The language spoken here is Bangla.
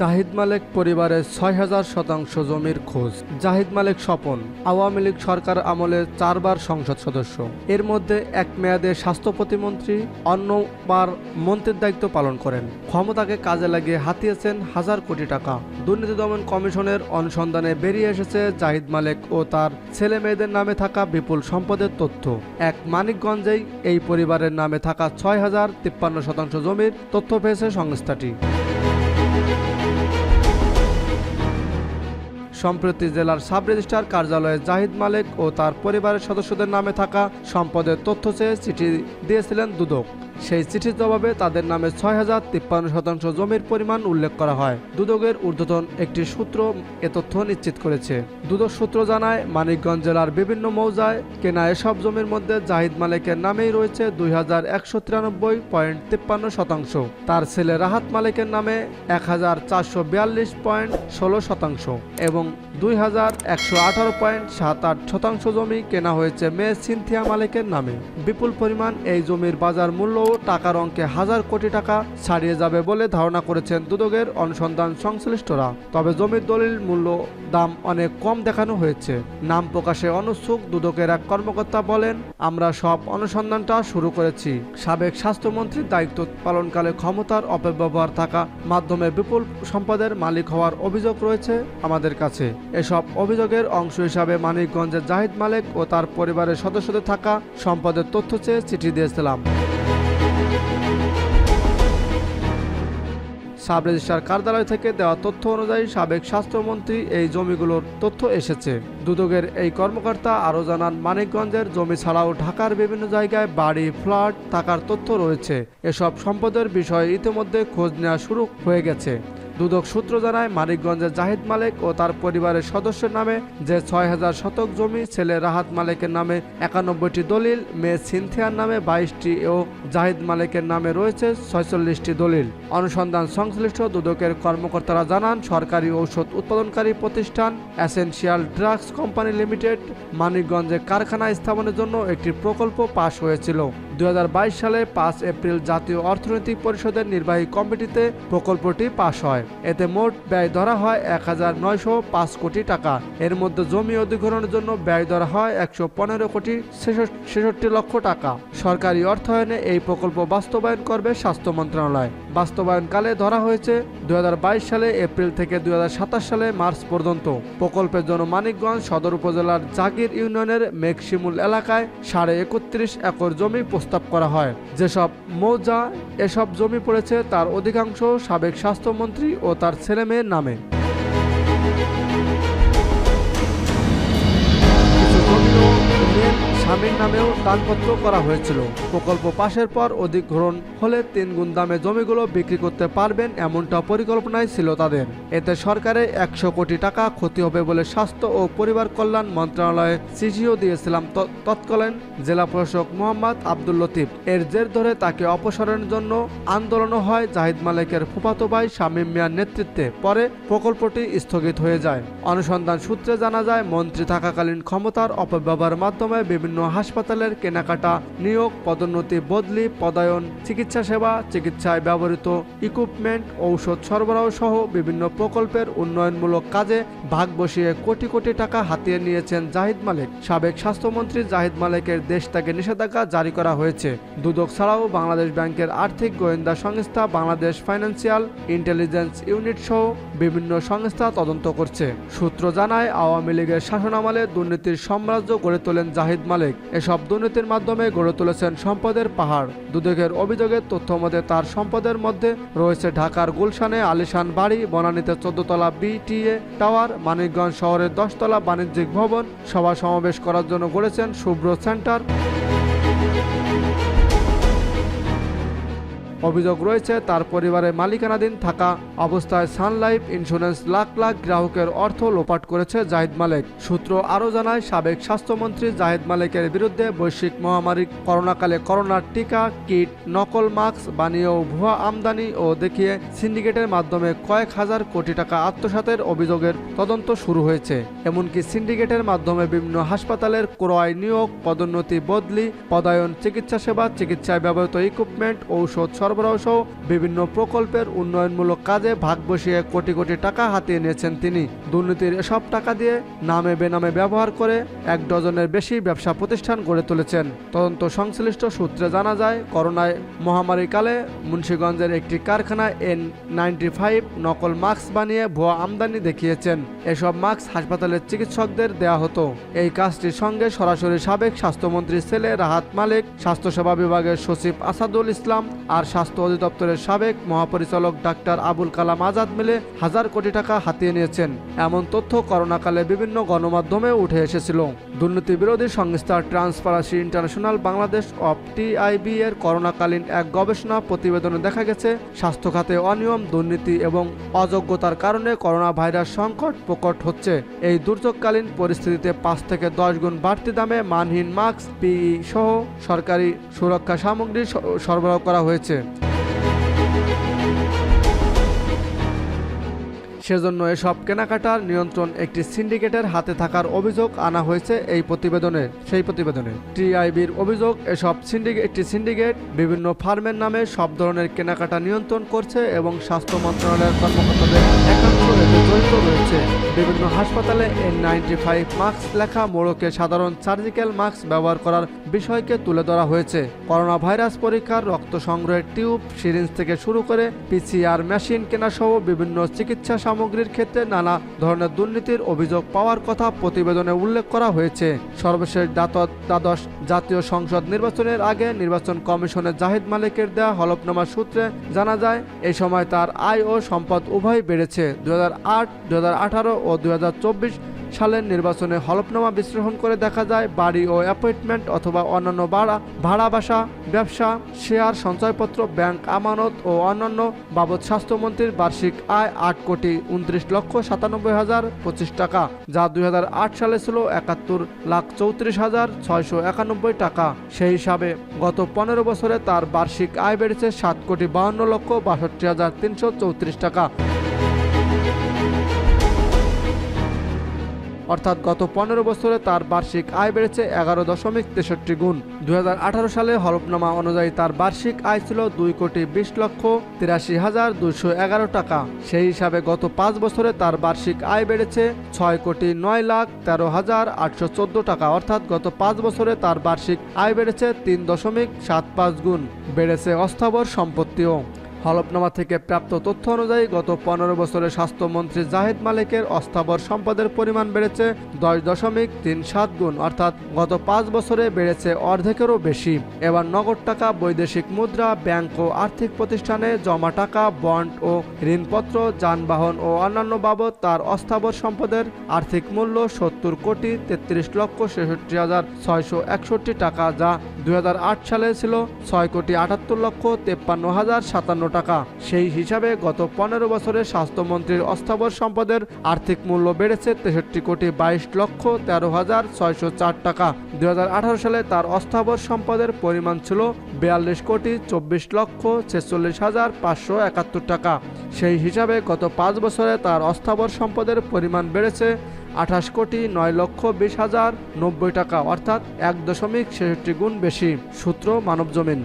জাহিদ মালেক পরিবারের ছয় হাজার শতাংশ জমির খোঁজ। জাহিদ মালেক স্বপন, আওয়ামী লীগ সরকার আমলে চারবার সংসদ সদস্য। এর মধ্যে এক মেয়াদে স্বাস্থ্য প্রতিমন্ত্রী, অন্যবার মন্ত্রীর দায়িত্ব পালন করেন। ক্ষমতাকে কাজে লাগিয়ে হাতিয়েছেন হাজার কোটি টাকা। দুর্নীতি দমন কমিশনের অনুসন্ধানে বেরিয়ে এসেছে জাহিদ মালেক ও তার ছেলে মেয়েদের নামে থাকা বিপুল সম্পদের তথ্য। এক মানিকগঞ্জেই এই পরিবারের নামে থাকা ছয় হাজার তিপ্পান্ন শতাংশ জমির তথ্য পেয়েছে সংস্থাটি। সম্প্রতি জেলার সাব রেজিস্ট্রার কার্যালয়ে জাহিদ মালিক ও তার পরিবারের সদস্যদের নামে থাকা সম্পদের তথ্য চেয়ে চিঠি দিয়েছিলেন দুদক। সেই চিঠির জবাবে তাদের নামে ছয় হাজার তিপ্পান্ন শতাংশ জমির পরিমাণ উল্লেখ করা হয়। দুদকের ঊর্ধ্বতন একটি সূত্র এ তথ্য নিশ্চিত করেছে। দুদক সূত্র জানায়, মানিকগঞ্জ জেলার বিভিন্ন মৌজায় কেনা এসব জমির মধ্যে জাহিদ মালিকের নামেই রয়েছে দুই হাজার একশো তিরানব্বই পয়েন্ট তিপ্পান্ন শতাংশ। তার ছেলে রাহাত মালিকের নামে এক হাজার চারশো বিয়াল্লিশ পয়েন্ট ষোলো শতাংশ এবং দুই হাজার একশো আঠারো পয়েন্ট সাত আট শতাংশ জমি কেনা হয়েছে মেয়ে সিনথিয়া মালিকের নামে। বিপুল পরিমাণ এই জমির বাজার মূল্য টাকার অঙ্কে হাজার কোটি টাকা ছাড়িয়ে যাবে বলে ধারণা করেছেন দুদকের অনুসন্ধান সংশ্লিষ্টরা। তবে জমির দলিল মূল্য দাম অনেক কম দেখানো হয়েছে। নাম প্রকাশে অনুৎসুক দুদকের এক কর্মকর্তা বলেন, আমরা সব অনুসন্ধানটা শুরু করেছি। সাবেক স্বাস্থ্যমন্ত্রীর দায়িত্ব পালনকালে ক্ষমতার অপব্যবহার থাকা মাধ্যমে বিপুল সম্পদের মালিক হওয়ার অভিযোগ রয়েছে আমাদের কাছে। এসব অভিযোগের অংশ হিসাবে মানিকগঞ্জের জাহিদ মালেক ও তার পরিবারের সদস্যদের থাকা সম্পদের তথ্য চেয়ে চিঠি দিয়েছিলাম। সাব রেজিস্ট্রার কার্যালয় থেকে দেওয়া তথ্য অনুযায়ী সাবেক স্বাস্থ্যমন্ত্রী এই জমিগুলোর তথ্য এসেছে। দুদকের এই কর্মকর্তা আরও জানান, মানিকগঞ্জের জমি ছাড়াও ঢাকার বিভিন্ন জায়গায় বাড়ি, ফ্ল্যাট থাকার তথ্য রয়েছে। এসব সম্পদের বিষয়ে ইতিমধ্যে খোঁজ নেওয়া শুরু হয়ে গেছে। দুদক সূত্র জানায়, মানিকগঞ্জের জাহিদ মালিক ও তার পরিবারের সদস্যের নামে যে ছয় হাজার শতক জমি, ছেলে রাহাত মালেকের নামে একানব্বইটি দলিল, মেয়ে সিনথিয়ার নামে বাইশটি ও জাহিদ মালেকের নামে রয়েছে ছয়চল্লিশটি দলিল। অনুসন্ধান সংশ্লিষ্ট দুদকের কর্মকর্তারা জানান, সরকারি ঔষধ উৎপাদনকারী প্রতিষ্ঠান অ্যাসেনশিয়াল ড্রাগস কোম্পানি লিমিটেড মানিকগঞ্জে কারখানা স্থাপনের জন্য একটি প্রকল্প পাশ হয়েছিল। দুই হাজার বাইশ সালে পাঁচ এপ্রিল জাতীয় অর্থনৈতিক পরিষদের নির্বাহী কমিটিতে প্রকল্পটি পাশ হয়। এতে মোট ব্যয় ধরা হয় এক হাজার নয়শো পাঁচ কোটি টাকা। এর মধ্যে জমি অধিগ্রহণের জন্য ব্যয় ধরা হয় একশো পনেরো কোটি ছেষট্টি লক্ষ টাকা। সরকারি অর্থায়নে এই প্রকল্প বাস্তবায়ন করবে স্বাস্থ্য মন্ত্রণালয়। বাস্তবায়নকালে ধরা হয়েছে দুই হাজার বাইশ সালে এপ্রিল থেকে দুই হাজার সাতাশ সালে মার্চ পর্যন্ত। প্রকল্পের জন্য মানিকগঞ্জ সদর উপজেলার জাগির ইউনিয়নের মেঘশিমুল এলাকায় সাড়ে একত্রিশ একর জমি প্রস্তাব করা হয়। যেসব মৌজা, এসব জমি পড়েছে তার অধিকাংশ সাবেক স্বাস্থ্যমন্ত্রী ও তার ছেলেমেয়ের নামে। স্বামীর নামেও দানপত্র করা হয়েছিল। প্রকল্প পাশের পর অধিগ্রহণ হলে তিন গুণ দামে জমিগুলো বিক্রি করতে পারবেন এমনটা পরিকল্পনায় ছিল তাদের। এতে সরকারের একশো কোটি টাকা ক্ষতি হবে বলে স্বাস্থ্য ও পরিবার কল্যাণ মন্ত্রণালয়ে চিঠিও দিয়েছিলাম তৎকালীন জেলা প্রশাসক মোহাম্মদ আব্দুল লতিফ। এর জের ধরে তাকে অপসারণের জন্য আন্দোলনও হয় জাহিদ মালিকের ফুফাতো ভাই শামীম মিয়ার নেতৃত্বে। পরে প্রকল্পটি স্থগিত হয়ে যায়। অনুসন্ধান সূত্রে জানা যায়, মন্ত্রী থাকাকালীন ক্ষমতার অপব্যবহারের মাধ্যমে বিভিন্ন হাসপাতালের কেনাকাটা, নিয়োগ, পদোন্নতি, বদলি, পদায়ন, চিকিৎসা সেবা, চিকিৎসায় ব্যবহৃত ইকুইপমেন্ট ঔষধ সরবরাহ সহ বিভিন্ন প্রকল্পের উন্নয়নমূলক কাজে ভাগ বসিয়ে কোটি কোটি টাকা হাতিয়ে নিয়েছেন জাহিদ মালিক। সাবেক স্বাস্থ্যমন্ত্রী জাহিদ মালিকের দেশ থেকে নিষেধাজ্ঞা জারি করা হয়েছে। দুদক ছাড়াও বাংলাদেশ ব্যাংকের আর্থিক গোয়েন্দা সংস্থা বাংলাদেশ ফাইন্যান্সিয়াল ইন্টেলিজেন্স ইউনিট সহ বিভিন্ন সংস্থা তদন্ত করছে। সূত্র জানায়, আওয়ামী লীগের শাসনামলে দুর্নীতির সাম্রাজ্য গড়ে তোলেন জাহিদ মালিক। এসব দুর্নীতির মাধ্যমে গড়ে তুলেছেন সম্পদের পাহাড়। দুদকের অভিযোগের তথ্য মতে তার সম্পদের মধ্যে রয়েছে ঢাকার গুলশানে আলিশান বাড়ি, বনানীতে চোদ্দতলা বিটিএ টাওয়ার, মানিকগঞ্জ শহরের দশতলা বাণিজ্যিক ভবন। সভা সমাবেশ করার জন্য গড়েছেন শুভ্র সেন্টার। অভিযোগ রয়েছে, তার পরিবারে মালিকানাধীন থাকা অবস্থায় সানলাইফ ইন্স্যুরেন্স লাখ লাখ গ্রাহকের অর্থ লোপাট করেছে জাহিদ মালেক। সূত্র আরও জানায়, সাবেক স্বাস্থ্যমন্ত্রী জাহিদ মালেকের বিরুদ্ধে বৈশ্বিক মহামারী করোনাকালে করোনার টিকা, কিট, নকল মাস্ক, বানিয়ে ও ভুয়া আমদানি ও দেখিয়ে সিন্ডিকেটের মাধ্যমে কয়েক হাজার কোটি টাকা আত্মসাতের অভিযোগের তদন্ত শুরু হয়েছে। এমনকি সিন্ডিকেটের মাধ্যমে বিভিন্ন হাসপাতালের ক্রয়, নিয়োগ, পদোন্নতি, বদলি, পদায়ন, চিকিৎসা সেবা, চিকিৎসায় ব্যবহৃত ইকুইপমেন্ট ঔষধ সরবরাহ সহ বিভিন্ন প্রকল্পের উন্নয়নমূলক কাজে ভাগ বসিয়ে কোটি কোটি টাকা হাতিয়ে নিয়েছেন তিনি। দুর্নীতির এসব টাকা দিয়ে নামে বেনামে ব্যবহার করে এক ডজনের বেশি ব্যবসা প্রতিষ্ঠান গড়ে তুলেছেন। তদন্ত সংশ্লিষ্ট সূত্রে জানা যায়, করোনায় মহামারীকালে মুন্সীগঞ্জের একটি কারখানায় এন নাইনটি ফাইভ নকল মাস্ক বানিয়ে ভুয়া আমদানি দেখিয়েছেন। এসব মাস্ক হাসপাতালের চিকিৎসকদের দেয়া হতো। এই কাজটির সঙ্গে সরাসরি সাবেক স্বাস্থ্যমন্ত্রীর ছেলে রাহাত মালিক, স্বাস্থ্যসেবা বিভাগের সচিব আসাদুল ইসলাম আর স্বাস্থ্য অধিদপ্তরের সাবেক মহাপরিচালক ডাক্তার আবুল কালাম আজাদ মিলে হাজার কোটি টাকা হাতিয়ে নিয়েছেন। এমন তথ্য করোনাকালে বিভিন্ন গণমাধ্যমে উঠে এসেছিল। দুর্নীতি বিরোধী সংস্থা transparency international Bangladesh of TIB এর করোনাকালীন এক গবেষণা প্রতিবেদনে দেখা গেছে, স্বাস্থ্য খাতে অনিয়ম, দুর্নীতি এবং অযোগ্যতার কারণে করোনা ভাইরাস সংকট প্রকট হচ্ছে। এই দুর্যোগকালীন পরিস্থিতিতে পাঁচ থেকে দশ গুণ বাড়তি দামে মানহীন মাস্ক, পিই সহ সরকারি সুরক্ষা সামগ্রী সরবরাহ করা হয়েছে। সেজন্য এসব কেনাকাটার নিয়ন্ত্রণ একটি সিন্ডিকেটের হাতে থাকার অভিযোগ আনা হয়েছে এই প্রতিবেদনে। সেই প্রতিবেদনে টিআইবির অভিযোগ, এসব সিন্ডিকেট একটি সিন্ডিকেট বিভিন্ন ফার্মের নামে সব ধরনের কেনাকাটা নিয়ন্ত্রণ করছে এবং স্বাস্থ্য মন্ত্রণালয়ের কর্মকর্তাদের বিভিন্ন হাসপাতালে এন নাইনটি ফাইভ মাস্ক লেখা, মোড়কে সাধারণ সার্জিক্যাল মাস্ক ব্যবহার করার বিষয়কে তুলে ধরা হয়েছে। করোনা ভাইরাস পরীক্ষার রক্ত সংগ্রহের টিউব, সিরিঞ্জ থেকে শুরু করে পিসিআর মেশিন কেনাসহ বিভিন্ন চিকিৎসা সামগ্রীর ক্ষেত্রে নানা ধরনের দুর্নীতির অভিযোগ পাওয়ার কথা প্রতিবেদনে উল্লেখ করা হয়েছে। সর্বশেষ দ্বাদশ দ্বাদশ জাতীয় সংসদ নির্বাচনের আগে নির্বাচন কমিশনের জাহিদ মালিকের দেয়া হলফনামা সূত্রে জানা যায়, এই সময় তার আয় ও সম্পদ উভয় বেড়েছে। দু হাজার আট দু ও দুই হাজার চব্বিশ সালের নির্বাচনে হলফনামা বিশ্লেষণ করে দেখা যায় বাড়ি ও অ্যাপয়েন্টমেন্ট অথবা অন্যান্য ভাড়া ভাড়া বাসা, ব্যবসা, শেয়ার, সঞ্চয়পত্র, ব্যাংক আমানত ও অন্যান্য বাবদ স্বাস্থ্যমন্ত্রীর বার্ষিক আয় আট কোটি উনত্রিশ লক্ষ সাতানব্বই হাজার পঁচিশ টাকা, যা দুই হাজার আট সালে ছিল একাত্তর লাখ চৌত্রিশ হাজার ছয়শো একানব্বই টাকা। সেই হিসাবে গত পনেরো বছরে তার বার্ষিক আয় বেড়েছে সাত কোটি বাহান্ন লক্ষ বাষট্টি হাজার তিনশো চৌত্রিশ টাকা। অর্থাৎ গত পনেরো বছরে তার বার্ষিক আয় বেড়েছে এগারো দশমিক তেষট্টি গুণ। দুই হাজার আঠারো সালে হলফনামা অনুযায়ী তার বার্ষিক আয় ছিল দুই কোটি বিশ লক্ষ তিরাশি হাজার দুইশো এগারো টাকা। সেই হিসাবে গত পাঁচ বছরে তার বার্ষিক আয় বেড়েছে ছয় কোটি নয় লাখ তেরো হাজার আটশো চোদ্দ টাকা। অর্থাৎ গত পাঁচ বছরে তার বার্ষিক আয় বেড়েছে তিন দশমিক সাত পাঁচ গুণ। বেড়েছে অস্থাবর সম্পত্তিও। হলফনামা থেকে প্রাপ্ত তথ্য অনুযায়ী গত পনেরো বছরে স্বাস্থ্যমন্ত্রী জাহিদ মালিকের অস্থাবর সম্পদের পরিমাণ বেড়েছে দশ দশমিক তিন সাত গুণ, অর্থাৎ গত পাঁচ বছরে বেড়েছে অর্ধেকেরও বেশি। এবার নগদ টাকা, বৈদেশিক মুদ্রা, ব্যাংক ও আর্থিক প্রতিষ্ঠানে জমা টাকা, বন্ড ও ঋণপত্র, যানবাহন ও অন্যান্য বাবদ তার অস্থাবর সম্পদের আর্থিক মূল্য সত্তর কোটি তেত্রিশ লক্ষ ছেষট্টি হাজার ছয়শো একষট্টি টাকা, যা দুই হাজার আট সালে ছিল ছয় কোটি আটাত্তর লক্ষ তেপ্পান্ন হাজার সাতান্ন টাকা। সেই হিসাবে গত পনেরো বছরে স্বাস্থ্যমন্ত্রীর অস্থাবর সম্পদের আর্থিক মূল্য বেড়েছে তেষট্টি কোটি বাইশ লক্ষ তেরো হাজার ছয়শো চার টাকা। দুই হাজার আঠারো সালে তার অস্থাবর সম্পদের পরিমাণ ছিল বিয়াল্লিশ কোটি চব্বিশ লক্ষ ছেচল্লিশ হাজার পাঁচশো একাত্তর টাকা। সেই হিসাবে গত পাঁচ বছরে তার অস্থাবর সম্পদের পরিমাণ বেড়েছে আঠাশ কোটি নয় লক্ষ বিশ হাজার নব্বই টাকা, অর্থাৎ এক দশমিক ছেষট্টি গুণ বেশি। সূত্র মানবজমিন।